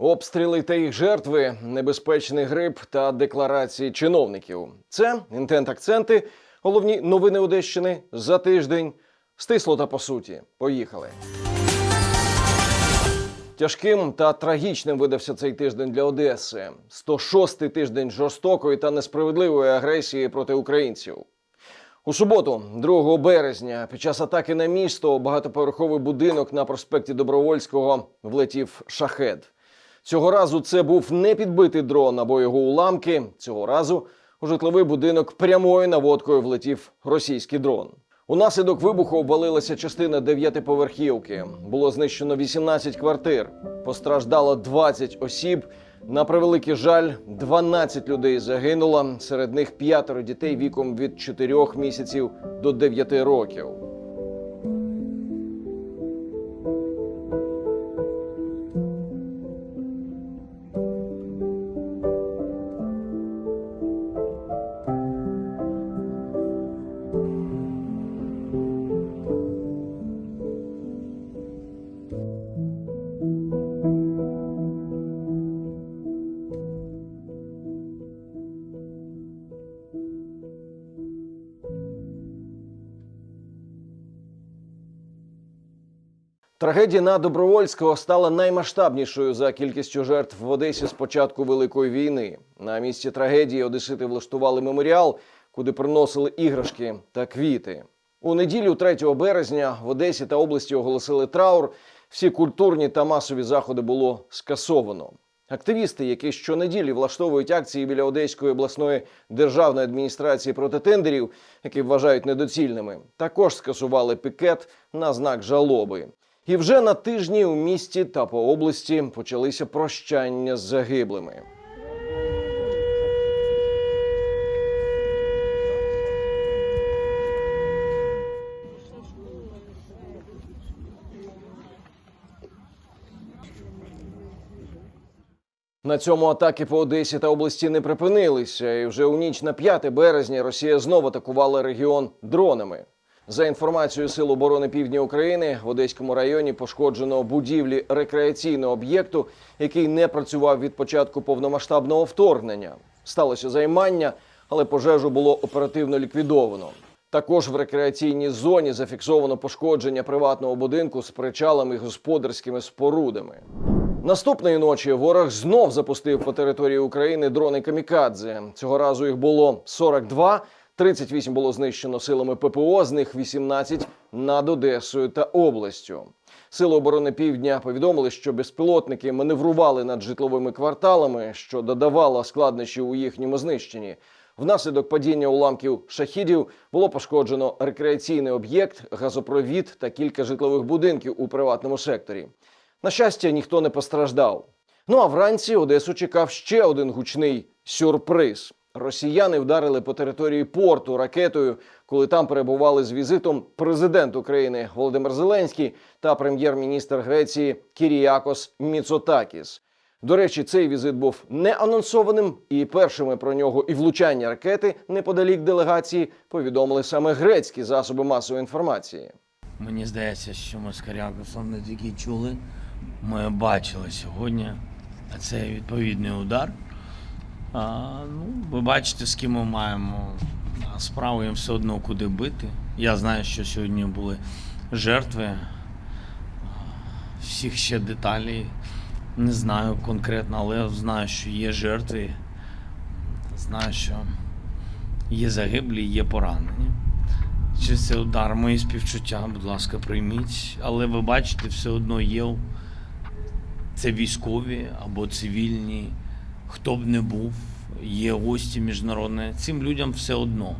Обстріли та їх жертви, небезпечний гриб та декларації чиновників. Це інтент акценти. Головні новини Одещини за тиждень. Стисло та по суті. Поїхали. Тяжким та трагічним видався цей тиждень для Одеси. 106-й тиждень жорстокої та несправедливої агресії проти українців. У суботу, 2 березня, під час атаки на місто багатоповерховий будинок на проспекті Добровольського влетів шахед. Цього разу це був не підбитий дрон або його уламки. Цього разу у житловий будинок прямою наводкою влетів російський дрон. Унаслідок вибуху обвалилася частина дев'ятиповерхівки. Було знищено 18 квартир. Постраждало 20 осіб. На превеликий жаль, 12 людей загинуло. Серед них п'ятеро дітей віком від 4 місяців до 9 років. Трагедія на Добровольського стала наймасштабнішою за кількістю жертв в Одесі з початку Великої війни. На місці трагедії одесити влаштували меморіал, куди приносили іграшки та квіти. У неділю 3 березня в Одесі та області оголосили траур. Всі культурні та масові заходи було скасовано. Активісти, які щонеділі влаштовують акції біля Одеської обласної державної адміністрації проти тендерів, які вважають недоцільними, також скасували пікет на знак жалоби. І вже на тижні у місті та по області почалися прощання з загиблими. На цьому атаки по Одесі та області не припинилися, і вже у ніч на 5 березня Росія знову атакувала регіон дронами. За інформацією Сил оборони Півдня України, в Одеському районі пошкоджено будівлі рекреаційного об'єкту, який не працював від початку повномасштабного вторгнення. Сталося займання, але пожежу було оперативно ліквідовано. Також в рекреаційній зоні зафіксовано пошкодження приватного будинку з причалами і господарськими спорудами. Наступної ночі ворог знов запустив по території України дрони камікадзе. Цього разу їх було 42, 38 було знищено силами ППО, з них 18 над Одесою та областю. Сили оборони Півдня повідомили, що безпілотники маневрували над житловими кварталами, що додавало складнощів у їхньому знищенні. Внаслідок падіння уламків шахідів було пошкоджено рекреаційний об'єкт, газопровід та кілька житлових будинків у приватному секторі. На щастя, ніхто не постраждав. Ну а вранці Одесу чекав ще один гучний сюрприз. Росіяни вдарили по території порту ракетою, коли там перебували з візитом президент України Володимир Зеленський та прем'єр-міністр Греції Кіріякос Міцотакіс. До речі, цей візит був не анонсованим, і першими про нього і влучання ракети неподалік делегації повідомили саме грецькі засоби масової інформації. Мені здається, що ми з Карякосом не тільки чули, ми бачили сьогодні цей відповідний удар. Ну, ви бачите, з ким ми маємо справу, їм все одно куди бити. Я знаю, що сьогодні були жертви. Всіх ще деталей не знаю конкретно, але знаю, що є жертви. Знаю, що є загиблі, є поранені. Чи це удар, мої співчуття, будь ласка, прийміть. Але ви бачите, все одно є це військові або цивільні, хто б не був, є гості міжнародні. Цим людям все одно.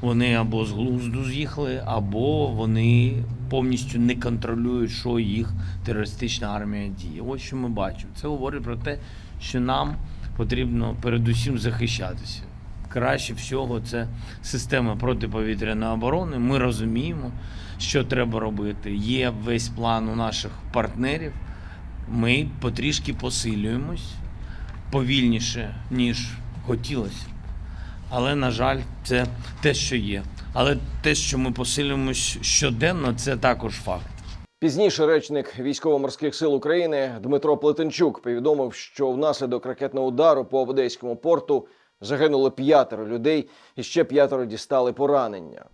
Вони або з глузду з'їхали, або вони повністю не контролюють, що їх терористична армія діє. Ось що ми бачимо. Це говорить про те, що нам потрібно передусім захищатися. Краще всього це система протиповітряної оборони. Ми розуміємо, що треба робити. Є весь план у наших партнерів. Ми потрішки посилюємось повільніше, ніж хотілося. Але, на жаль, це те, що є. Але те, що ми посилюємось щоденно, це також факт. Пізніше речник військово-морських сил України Дмитро Плетенчук повідомив, що внаслідок ракетного удару по Одеському порту загинуло п'ятеро людей і ще п'ятеро дістали поранення.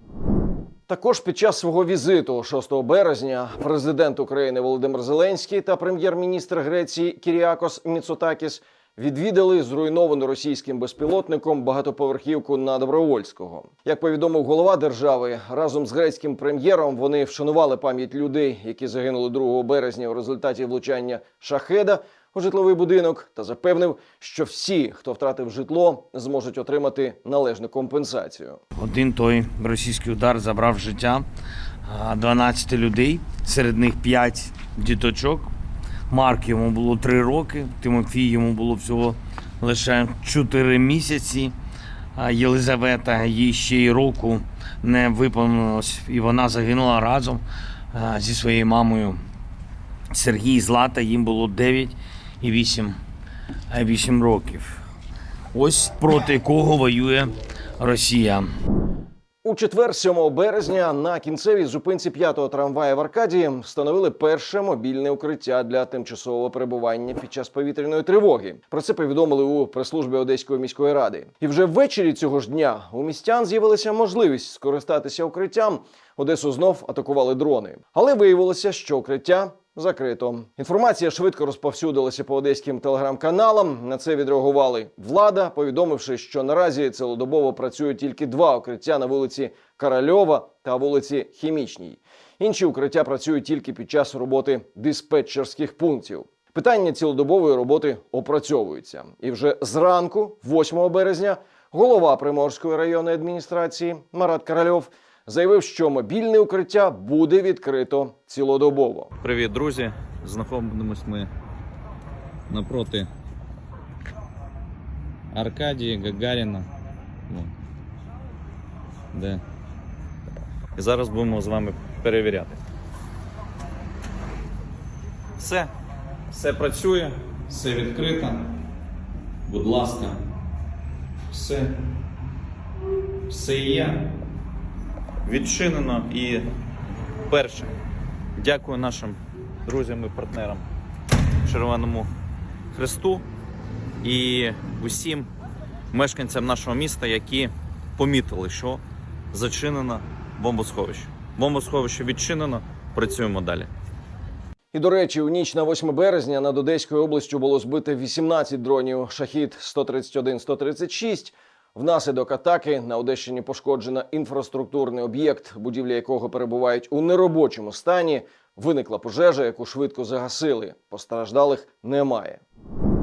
Також під час свого візиту 6 березня президент України Володимир Зеленський та прем'єр-міністр Греції Кіріакос Міцотакіс відвідали зруйновану російським безпілотником багатоповерхівку на Добровольського. Як повідомив голова держави, разом з грецьким прем'єром вони вшанували пам'ять людей, які загинули 2 березня у результаті влучання шахеда у житловий будинок, та запевнив, що всі, хто втратив житло, зможуть отримати належну компенсацію. Один той російський удар забрав життя а, 12 людей, серед них 5 діточок. Марк йому було 3 роки, Тимофій йому було всього лише 4 місяці. Єлизавета їй ще й року не виповнилось, і вона загинула разом зі своєю мамою. Сергій Злата їм було 9 і 8, 8 років. Ось проти кого воює Росія. У четвер, 7 березня, на кінцевій зупинці п'ятого трамвая в Аркадії встановили перше мобільне укриття для тимчасового перебування під час повітряної тривоги. Про це повідомили у прес-службі Одеської міської ради. І вже ввечері цього ж дня у містян з'явилася можливість скористатися укриттям. Одесу знов атакували дрони, але виявилося, що укриття. Закрито інформація швидко розповсюдилася по одеським телеграм-каналам. На це відреагували влада, повідомивши, що наразі цілодобово працюють тільки два укриття на вулиці Корольова та вулиці Хімічній. Інші укриття працюють тільки під час роботи диспетчерських пунктів. Питання цілодобової роботи опрацьовуються. І вже зранку, 8 березня, голова Приморської районної адміністрації Марат Корольов заявив, що мобільне укриття буде відкрито цілодобово. Привіт, друзі! Знаходимось ми напроти Аркадії Гагаріна. Де? І зараз будемо з вами перевіряти. Все. Все працює, все відкрито. Будь ласка. Все. Все є. Відчинено і перше. Дякую нашим друзям і партнерам Червоному Хресту і усім мешканцям нашого міста, які помітили, що зачинено бомбосховище. Бомбосховище відчинено, працюємо далі. І до речі, у ніч на 8 березня над Одеською областю було збито 18 дронів шахід 131-136. Внаслідок атаки на Одещині пошкоджено інфраструктурний об'єкт, будівлі якого перебувають у неробочому стані. Виникла пожежа, яку швидко загасили. Постраждалих немає.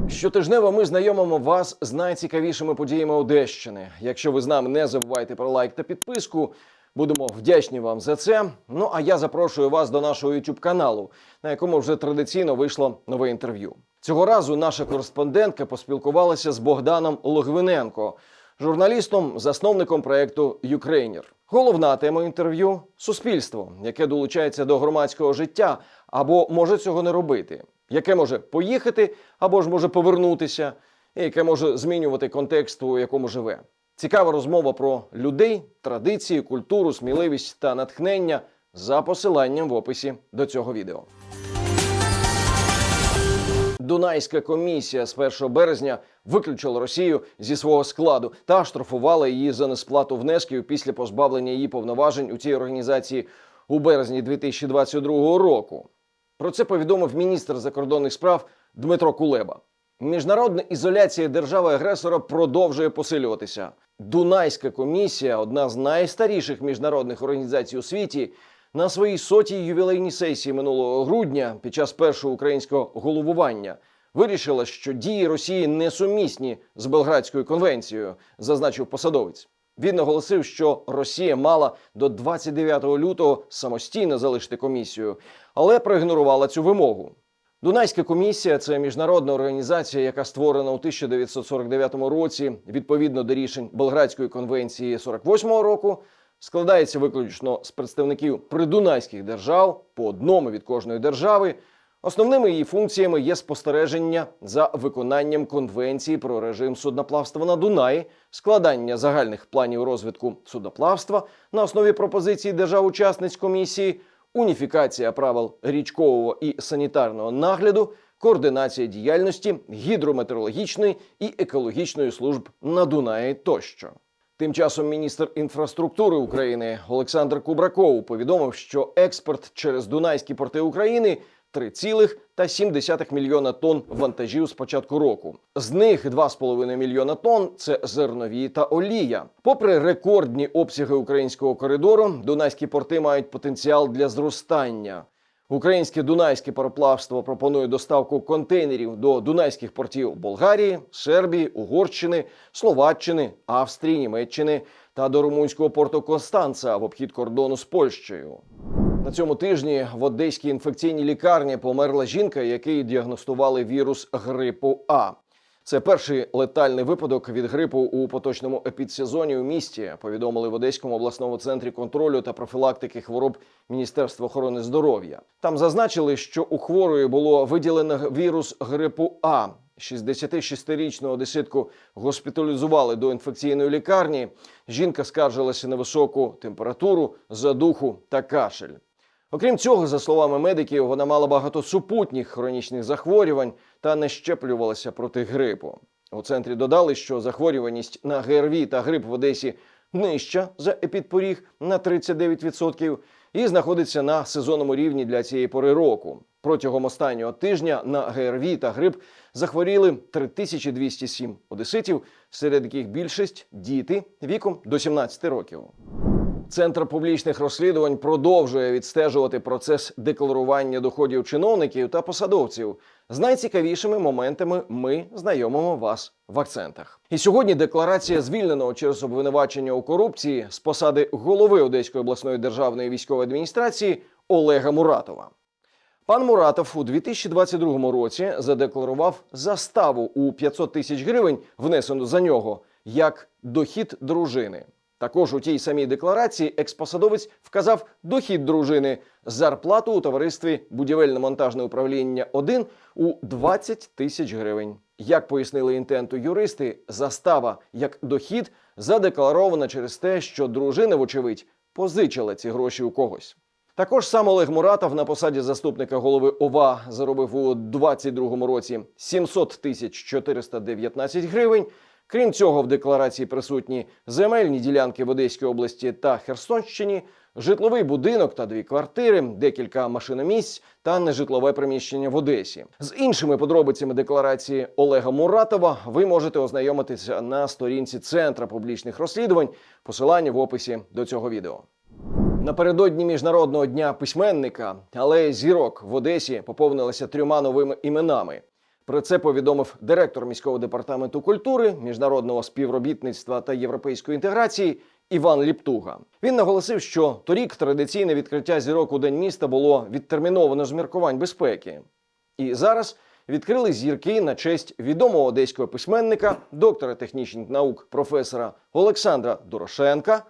Щотижнево ми знайомимо вас з найцікавішими подіями Одещини. Якщо ви з нами, не забувайте про лайк та підписку. Будемо вдячні вам за це. Ну а я запрошую вас до нашого youtube каналу, на якому вже традиційно вийшло нове інтерв'ю. Цього разу наша кореспондентка поспілкувалася з Богданом Логвиненко, журналістом, засновником проекту Юкрейнер. Головна тема інтерв'ю суспільство, яке долучається до громадського життя або може цього не робити, яке може поїхати або ж може повернутися, і яке може змінювати контекст, у якому живе. Цікава розмова про людей, традиції, культуру, сміливість та натхнення за посиланням в описі до цього відео. Дунайська комісія з 1 березня виключила Росію зі свого складу та штрафувала її за несплату внесків після позбавлення її повноважень у цій організації у березні 2022 року. Про це повідомив міністр закордонних справ Дмитро Кулеба. Міжнародна ізоляція держави-агресора продовжує посилюватися. Дунайська комісія, одна з найстаріших міжнародних організацій у світі, на своїй сотій ювілейній сесії минулого грудня під час першого українського головування вирішила, що дії Росії несумісні з Белградською конвенцією, зазначив посадовець. Він наголосив, що Росія мала до 29 лютого самостійно залишити комісію, але проігнорувала цю вимогу. Дунайська комісія це міжнародна організація, яка створена у 1949 році відповідно до рішень Белградської конвенції 48-го року. Складається виключно з представників придунайських держав по одному від кожної держави. Основними її функціями є спостереження за виконанням конвенції про режим судноплавства на Дунаї, складання загальних планів розвитку судноплавства на основі пропозицій держав-учасниць комісії, уніфікація правил річкового і санітарного нагляду, координація діяльності гідрометеорологічної і екологічної служб на Дунаї тощо. Тим часом міністр інфраструктури України Олександр Кубраков повідомив, що експорт через Дунайські порти України 3,7 мільйона тонн вантажів з початку року. З них 2,5 мільйона тонн це зернові та олія. Попри рекордні обсяги українського коридору, дунайські порти мають потенціал для зростання. Українське дунайське пароплавство пропонує доставку контейнерів до дунайських портів Болгарії, Сербії, Угорщини, Словаччини, Австрії, Німеччини та до румунського порту Констанца в обхід кордону з Польщею. На цьому тижні в одеській інфекційній лікарні померла жінка, якій діагностували вірус грипу А. Це перший летальний випадок від грипу у поточному епідсезоні у місті. Повідомили в Одеському обласному центрі контролю та профілактики хвороб Міністерства охорони здоров'я. Там зазначили, що у хворої було виділено вірус грипу А. 66-річну одеситку госпіталізували до інфекційної лікарні. Жінка скаржилася на високу температуру, задуху та кашель. Окрім цього, за словами медиків, вона мала багато супутніх хронічних захворювань та не щеплювалася проти грипу. У центрі додали, що захворюваність на ГРВІ та грип в Одесі нижча за епідпоріг на 39% і знаходиться на сезонному рівні для цієї пори року. Протягом останнього тижня на ГРВІ та грип захворіли 3207 одеситів, серед яких більшість діти віком до 17 років. Центр публічних розслідувань продовжує відстежувати процес декларування доходів чиновників та посадовців. З найцікавішими моментами ми знайомимо вас в акцентах. І сьогодні декларація звільненого через обвинувачення у корупції з посади голови Одеської обласної державної військової адміністрації Олега Муратова. Пан Муратов у 2022 році задекларував заставу у 500 тисяч гривень, внесену за нього, як дохід дружини. Також у тій самій декларації експосадовець вказав дохід дружини зарплату у товаристві будівельно-монтажне управління 1 у 20 тисяч гривень. Як пояснили інтенту юристи, застава як дохід задекларована через те, що дружина, вочевидь, позичила ці гроші у когось. Також сам Олег Муратов на посаді заступника голови ОВА заробив у 2022 році 700 тисяч 419 гривень. Крім цього, в декларації присутні земельні ділянки в Одеській області та Херсонщині, житловий будинок та дві квартири, декілька машиномісць та нежитлове приміщення в Одесі. З іншими подробицями декларації Олега Муратова ви можете ознайомитися на сторінці Центра публічних розслідувань. Посилання в описі до цього відео. Напередодні міжнародного дня письменника алея зірок в Одесі поповнилася трьома новими іменами. Про це повідомив директор міського департаменту культури, міжнародного співробітництва та європейської інтеграції Іван Ліптуга. Він наголосив, що торік традиційне відкриття зірок у день міста було відтерміновано з міркувань безпеки. І зараз відкрили зірки на честь відомого одеського письменника, доктора технічних наук, професора Олександра Дорошенка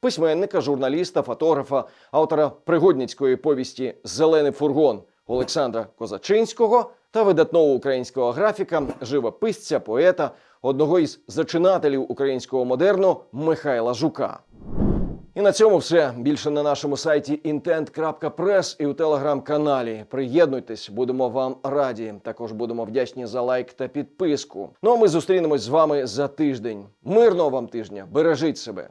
письменника, журналіста, фотографа, автора пригодницької повісті Зелений фургон Олександра Козачинського та видатного українського графіка, живописця, поета, одного із зачинателів українського модерну Михайла Жука. І на цьому все. Більше на нашому сайті intent.press і у телеграм-каналі. Приєднуйтесь, будемо вам раді. Також будемо вдячні за лайк та підписку. Ну а ми зустрінемось з вами за тиждень. Мирного вам тижня! Бережіть себе!